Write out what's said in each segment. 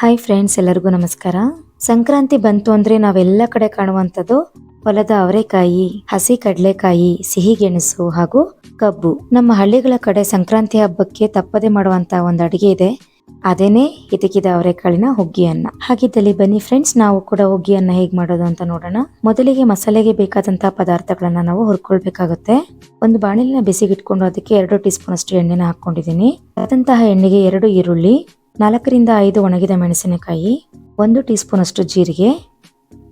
Hi friends ಎಲ್ಲರಿಗೂ ನಮಸ್ಕಾರ. ಸಂಕ್ರಾಂತಿ ಬಂತು ಅಂದ್ರೆ ನಾವೆಲ್ಲ ಕಡೆ ಕಾಣುವಂಥದ್ದು ಹೊಲದ ಅವರೆಕಾಯಿ, ಹಸಿ ಕಡಲೆಕಾಯಿ, ಸಿಹಿ ಗೆಣಸು ಹಾಗೂ ಕಬ್ಬು. ನಮ್ಮ ಹಳ್ಳಿಗಳ ಕಡೆ ಸಂಕ್ರಾಂತಿ ಹಬ್ಬಕ್ಕೆ ತಪ್ಪದೆ ಮಾಡುವಂತ ಒಂದು ಅಡಿಗೆ ಇದೆ. ಅದೇನೆ ಇದಕ್ಕಿದ ಅವರೆಕಾಳಿನ ಹುಗ್ಗಿಯನ್ನ. ಹಾಗಿದ್ದಲ್ಲಿ ಬನ್ನಿ ಫ್ರೆಂಡ್ಸ್ ನಾವು ಕೂಡ ಹುಗ್ಗಿಯನ್ನ ಹೇಗ್ ಮಾಡೋದು ಅಂತ ನೋಡೋಣ. ಮೊದಲಿಗೆ ಮಸಾಲೆಗೆ ಬೇಕಾದಂತಹ ಪದಾರ್ಥಗಳನ್ನ ನಾವು ಹುರ್ಕೊಳ್ಬೇಕಾಗುತ್ತೆ. ಒಂದು ಬಾಣಲಿನ ಬಿಸಿಗಿಟ್ಕೊಂಡು ಅದಕ್ಕೆ ಎರಡು ಟೀ ಸ್ಪೂನ್ ಅಷ್ಟು ಎಣ್ಣೆನ ಹಾಕೊಂಡಿದ್ದೀನಿ ಅದಂತಹ ಎಣ್ಣೆಗೆ ಎರಡು ಈರುಳ್ಳಿ ನಾಲ್ಕರಿಂದ ಐದು ಒಣಗಿದ ಮೆಣಸಿನಕಾಯಿ, ಒಂದು ಟೀ ಸ್ಪೂನ್ ಅಷ್ಟು ಜೀರಿಗೆ,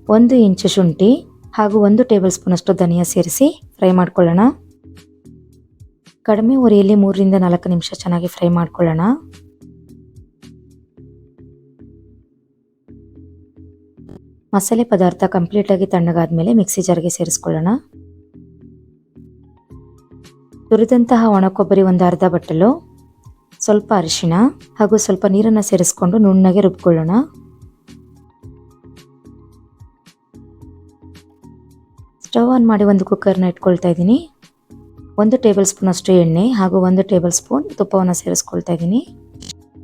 ಒಂದು ಇಂಚು ಶುಂಠಿ ಹಾಗೂ ಒಂದು ಟೇಬಲ್ ಸ್ಪೂನಷ್ಟು ಧನಿಯಾ ಸೇರಿಸಿ ಫ್ರೈ ಮಾಡ್ಕೊಳ್ಳೋಣ. ಕಡಿಮೆ ಉರಿಯಲ್ಲಿ ಮೂರರಿಂದ ನಾಲ್ಕು ನಿಮಿಷ ಚೆನ್ನಾಗಿ ಫ್ರೈ ಮಾಡ್ಕೊಳ್ಳೋಣ. ಮಸಾಲೆ ಪದಾರ್ಥ ಕಂಪ್ಲೀಟಾಗಿ ತಣ್ಣಗಾದ್ಮೇಲೆ ಮಿಕ್ಸಿ ಜಾರ್ಗೆ ಸೇರಿಸ್ಕೊಳ್ಳೋಣ. ತುರಿದಂತಹ ಒಣ ಕೊಬ್ಬರಿ ಒಂದು ಅರ್ಧ ಬಟ್ಟಲು ಸ್ವಲ್ಪ ಅರಿಶಿಣ ಹಾಗೂ ಸ್ವಲ್ಪ ನೀರನ್ನು ಸೇರಿಸ್ಕೊಂಡು ನುಣ್ಣಗೆ ರುಬ್ಕೊಳ್ಳೋಣ. ಸ್ಟವ್ ಆನ್ ಮಾಡಿ ಒಂದು ಕುಕ್ಕರ್ನ ಇಟ್ಕೊಳ್ತಾ ಇದ್ದೀನಿ. ಒಂದು ಟೇಬಲ್ ಸ್ಪೂನ್ ಅಷ್ಟು ಎಣ್ಣೆ ಹಾಗೂ ಒಂದು ಟೇಬಲ್ ಸ್ಪೂನ್ ತುಪ್ಪವನ್ನು ಸೇರಿಸ್ಕೊಳ್ತಾ ಇದ್ದೀನಿ.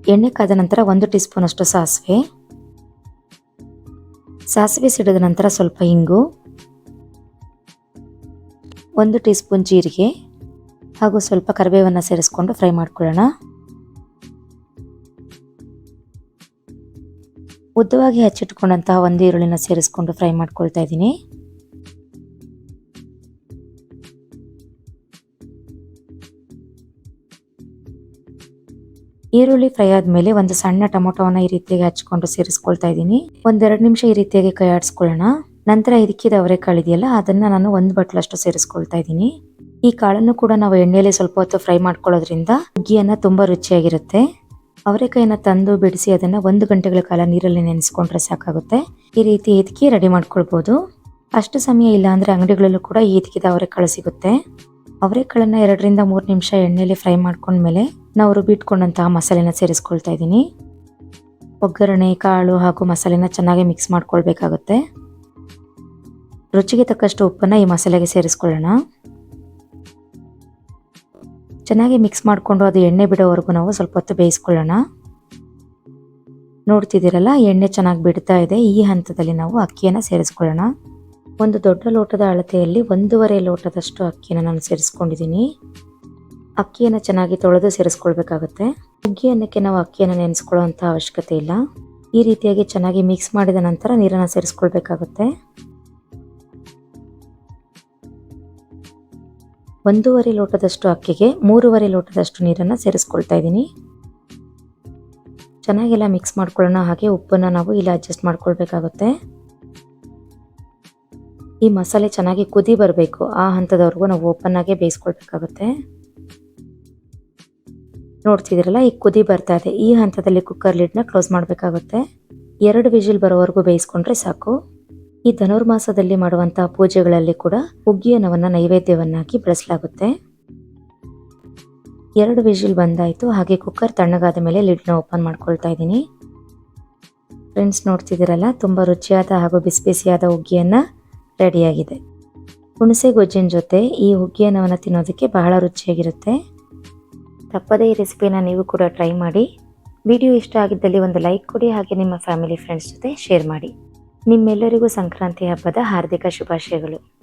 ಎಣ್ಣೆ ಕಾದ ನಂತರ ಒಂದು ಟೀ ಸ್ಪೂನ್ ಅಷ್ಟು ಸಾಸಿವೆ. ಸಾಸಿವೆ ಸಿಡಿದ ನಂತರ ಸ್ವಲ್ಪ ಹಿಂಗು ಒಂದು ಟೀ ಸ್ಪೂನ್ ಜೀರಿಗೆ ಹಾಗೂ ಸ್ವಲ್ಪ ಕರಿಬೇವನ್ನು ಸೇರಿಸ್ಕೊಂಡು ಫ್ರೈ ಮಾಡ್ಕೊಳ್ಳೋಣ. ಉದ್ದವಾಗಿ ಹಚ್ಚಿಟ್ಕೊಂಡಂತಹ ಒಂದು ಈರುಳ್ಳಿನ ಸೇರಿಸ್ಕೊಂಡು ಫ್ರೈ ಮಾಡ್ಕೊಳ್ತಾ ಇದ್ದೀನಿ. ಈರುಳ್ಳಿ ಫ್ರೈ ಆದಮೇಲೆ ಒಂದು ಸಣ್ಣ ಟೊಮೊಟೊವನ್ನ ಈ ರೀತಿಯಾಗಿ ಹಚ್ಕೊಂಡು ಸೇರಿಸ್ಕೊಳ್ತಾ ಇದ್ದೀನಿ. ಒಂದೆರಡು ನಿಮಿಷ ಈ ರೀತಿಯಾಗಿ ಕೈ ಆಡಿಸ್ಕೊಳ್ಳೋಣ ನಂತರ ಇದಕ್ಕಿದ ಅವರೆಕಾಳು ಇದೆಯಲ್ಲ, ಅದನ್ನ ನಾನು ಒಂದು ಬಟ್ಲಷ್ಟು ಸೇರಿಸ್ಕೊಳ್ತಾ ಇದ್ದೀನಿ. ಈ ಕಾಳನ್ನು ಕೂಡ ನಾವು ಎಣ್ಣೆಯಲ್ಲಿ ಸ್ವಲ್ಪ ಹೊತ್ತು ಫ್ರೈ ಮಾಡ್ಕೊಳ್ಳೋದ್ರಿಂದ ಹುಗ್ಗಿಯನ್ನ ತುಂಬಾ ರುಚಿಯಾಗಿರುತ್ತೆ. ಅವರೆಕಾಯಿನ ತಂದು ಬಿಡಿಸಿ ಅದನ್ನ ಒಂದು ಗಂಟೆಗಳ ಕಾಲ ನೀರಲ್ಲಿ ನೆನೆಸ್ಕೊಂಡ್ರೆ ಸಾಕಾಗುತ್ತೆ. ಈ ರೀತಿ ಇದಕ್ಕೆ ರೆಡಿ ಮಾಡ್ಕೊಳ್ಬೋದು. ಅಷ್ಟು ಸಮಯ ಇಲ್ಲ ಅಂದ್ರೆ ಅಂಗಡಿಗಳಲ್ಲೂ ಕೂಡ ಇದಕ್ಕಿದ ಅವರೆಕಾಳು ಸಿಗುತ್ತೆ. ಅವರೆಕಾಳನ್ನು ಎರಡರಿಂದ ಮೂರು ನಿಮಿಷ ಎಣ್ಣೆಯಲ್ಲಿ ಫ್ರೈ ಮಾಡ್ಕೊಂಡ್ಮೇಲೆ ನಾವು ರುಬ್ಬಿಟ್ಕೊಂಡಂತಹ ಮಸಾಲೆನ ಸೇರಿಸ್ಕೊಳ್ತಾ ಇದ್ದೀನಿ. ಒಗ್ಗರಣೆ, ಕಾಳು ಹಾಗೂ ಮಸಾಲೆನ ಚೆನ್ನಾಗಿ ಮಿಕ್ಸ್ ಮಾಡ್ಕೊಳ್ಬೇಕಾಗುತ್ತೆ. ರುಚಿಗೆ ತಕ್ಕಷ್ಟು ಉಪ್ಪನ್ನು ಈ ಮಸಾಲೆಗೆ ಸೇರಿಸ್ಕೊಳ್ಳೋಣ. ಚೆನ್ನಾಗಿ ಮಿಕ್ಸ್ ಮಾಡಿಕೊಂಡು ಅದು ಎಣ್ಣೆ ಬಿಡೋವರೆಗೂ ನಾವು ಸ್ವಲ್ಪ ಹೊತ್ತು ಬೇಯಿಸ್ಕೊಳ್ಳೋಣ. ನೋಡ್ತಿದ್ದೀರಲ್ಲ, ಎಣ್ಣೆ ಚೆನ್ನಾಗಿ ಬಿಡ್ತಾ ಇದೆ. ಈ ಹಂತದಲ್ಲಿ ನಾವು ಅಕ್ಕಿಯನ್ನು ಸೇರಿಸ್ಕೊಳ್ಳೋಣ. ಒಂದು ದೊಡ್ಡ ಲೋಟದ ಅಳತೆಯಲ್ಲಿ ಒಂದೂವರೆ ಲೋಟದಷ್ಟು ಅಕ್ಕಿಯನ್ನು ನಾನು ಸೇರಿಸ್ಕೊಂಡಿದ್ದೀನಿ. ಅಕ್ಕಿಯನ್ನು ಚೆನ್ನಾಗಿ ತೊಳೆದು ಸೇರಿಸ್ಕೊಳ್ಬೇಕಾಗುತ್ತೆ. ಹುಗ್ಗಿ ಅನ್ನಕ್ಕೆ ನಾವು ಅಕ್ಕಿಯನ್ನು ನೆನೆಸ್ಕೊಳ್ಳೋ ಅವಶ್ಯಕತೆ ಇಲ್ಲ. ಈ ರೀತಿಯಾಗಿ ಚೆನ್ನಾಗಿ ಮಿಕ್ಸ್ ಮಾಡಿದ ನಂತರ ನೀರನ್ನು ಸೇರಿಸ್ಕೊಳ್ಬೇಕಾಗುತ್ತೆ. ಒಂದೂವರೆ ಲೋಟದಷ್ಟು ಅಕ್ಕಿಗೆ ಮೂರುವರೆ ಲೋಟದಷ್ಟು ನೀರನ್ನು ಸೇರಿಸ್ಕೊಳ್ತಾ ಇದ್ದೀನಿ. ಚೆನ್ನಾಗೆಲ್ಲ ಮಿಕ್ಸ್ ಮಾಡ್ಕೊಳ್ಳೋಣ. ಹಾಗೆ ಉಪ್ಪನ್ನು ನಾವು ಇಲ್ಲಿ ಅಡ್ಜಸ್ಟ್ ಮಾಡ್ಕೊಳ್ಬೇಕಾಗುತ್ತೆ. ಈ ಮಸಾಲೆ ಚೆನ್ನಾಗಿ ಕುದಿ ಬರಬೇಕು. ಆ ಹಂತದವರೆಗೂ ನಾವು ಓಪನ್ ಆಗಿ ಬೇಯಿಸ್ಕೊಳ್ಬೇಕಾಗುತ್ತೆ. ನೋಡ್ತಿದ್ದೀರಲ್ಲ ಈಗ ಕುದಿ ಬರ್ತಾ ಇದೆ. ಈ ಹಂತದಲ್ಲಿ ಕುಕ್ಕರ್ ಲಿಡ್ನ ಕ್ಲೋಸ್ ಮಾಡಬೇಕಾಗುತ್ತೆ. ಎರಡು ವಿಜಿಲ್ ಬರೋವರೆಗೂ ಬೇಯಿಸ್ಕೊಂಡ್ರೆ ಸಾಕು. ಈ ಧನುರ್ಮಾಸದಲ್ಲಿ ಮಾಡುವಂತಹ ಪೂಜೆಗಳಲ್ಲಿ ಕೂಡ ಹುಗ್ಗಿಯನ್ನವನ್ನ ನೈವೇದ್ಯವನ್ನಾಗಿ ಬಳಸಲಾಗುತ್ತೆ. ಎರಡು ವಿಜಿಲ್ ಬಂದಾಯಿತು. ಹಾಗೆ ಕುಕ್ಕರ್ ತಣ್ಣಗಾದ ಮೇಲೆ ಲಿಡ್ನ ಓಪನ್ ಮಾಡ್ಕೊಳ್ತಾ ಇದ್ದೀನಿ. ಫ್ರೆಂಡ್ಸ್, ನೋಡ್ತಿದ್ದೀರಲ್ಲ, ತುಂಬ ರುಚಿಯಾದ ಹಾಗೂ ಬಿಸಿ ಬಿಸಿಯಾದ ಹುಗ್ಗಿಯನ್ನು ರೆಡಿಯಾಗಿದೆ. ಹುಣಸೆ ಗೊಜ್ಜಿನ ಜೊತೆ ಈ ಹುಗ್ಗಿಯನ್ನವನ್ನು ತಿನ್ನೋದಕ್ಕೆ ಬಹಳ ರುಚಿಯಾಗಿರುತ್ತೆ. ತಪ್ಪದೇ ಈ ರೆಸಿಪಿನ ನೀವು ಕೂಡ ಟ್ರೈ ಮಾಡಿ. ವಿಡಿಯೋ ಇಷ್ಟ ಆಗಿದ್ದಲ್ಲಿ ಒಂದು ಲೈಕ್ ಕೊಡಿ, ಹಾಗೆ ನಿಮ್ಮ ಫ್ಯಾಮಿಲಿ, ಫ್ರೆಂಡ್ಸ್ ಜೊತೆ ಶೇರ್ ಮಾಡಿ. ನಿಮ್ಮೆಲ್ಲರಿಗೂ ಸಂಕ್ರಾಂತಿ ಹಬ್ಬದ ಹಾರ್ದಿಕ ಶುಭಾಶಯಗಳು.